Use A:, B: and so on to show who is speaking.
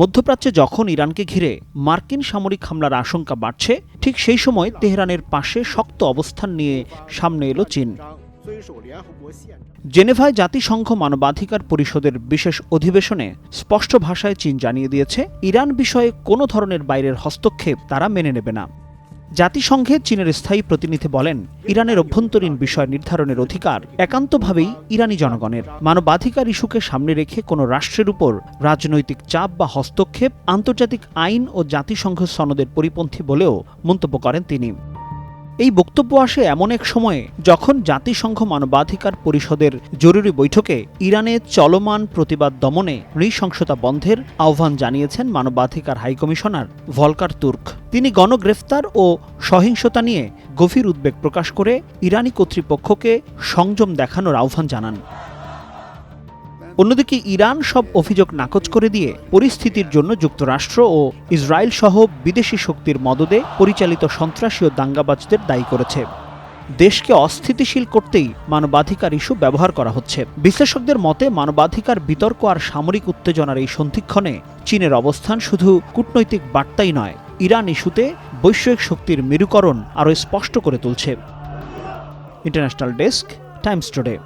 A: মধ্যপ্রাচ্যে যখন ইরানকে ঘিরে মার্কিন সামরিক হামলার আশঙ্কা বাড়ছে, ঠিক সেই সময় তেহরানের পাশে শক্ত অবস্থান নিয়ে সামনে এলো চীন। জেনেভায় জাতিসংঘ মানবাধিকার পরিষদের বিশেষ অধিবেশনে স্পষ্ট ভাষায় চীন জানিয়ে দিয়েছে, ইরান বিষয়ে কোনো ধরনের বাইরের হস্তক্ষেপ তারা মেনে নেবে না। জাতিসংঘে চীনের স্থায়ী প্রতিনিধি বলেন, ইরানের অভ্যন্তরীণ বিষয় নির্ধারণের অধিকার একান্তভাবেই ইরানি জনগণের। মানবাধিকার ইস্যুকে সামনে রেখে কোনো রাষ্ট্রের উপর রাজনৈতিক চাপ বা হস্তক্ষেপ, আন্তর্জাতিক আইন ও জাতিসংঘ সনদের পরিপন্থী বলেও মন্তব্য করেন তিনি। এই বক্তব্য আসে এমন এক সময়ে যখন জাতিসংঘ মানবাধিকার পরিষদের জরুরি বৈঠকে ইরানে চলমান প্রতিবাদ দমনে নৃশংসতা বন্ধের আহ্বান জানিয়েছেন মানবাধিকার হাইকমিশনার ভলকার তুর্ক। তিনি গণগ্রেফতার ও সহিংসতা নিয়ে গভীর উদ্বেগ প্রকাশ করে ইরানি কর্তৃপক্ষকে সংযম দেখানোর আহ্বান জানান। অন্যদিকে ইরান সব অভিযোগ নাকচ করে দিয়ে পরিস্থিতির জন্য যুক্তরাষ্ট্র ও ইসরায়েল সহ বিদেশি শক্তির মদদে পরিচালিত সন্ত্রাসী ও দাঙ্গাবাজদের দায়ী করেছে। দেশকে অস্থিতিশীল করতেই মানবাধিকার ইস্যু ব্যবহার করা হচ্ছে। বিশ্লেষকদের মতে, মানবাধিকার বিতর্ক আর সামরিক উত্তেজনার এই সন্ধিক্ষণে চীনের অবস্থান শুধু কূটনৈতিক বার্তাই নয় ইরান ইস্যুতে বৈশ্বিক শক্তির মেরুকরণ আরও স্পষ্ট করে তুলছে। International desk times today.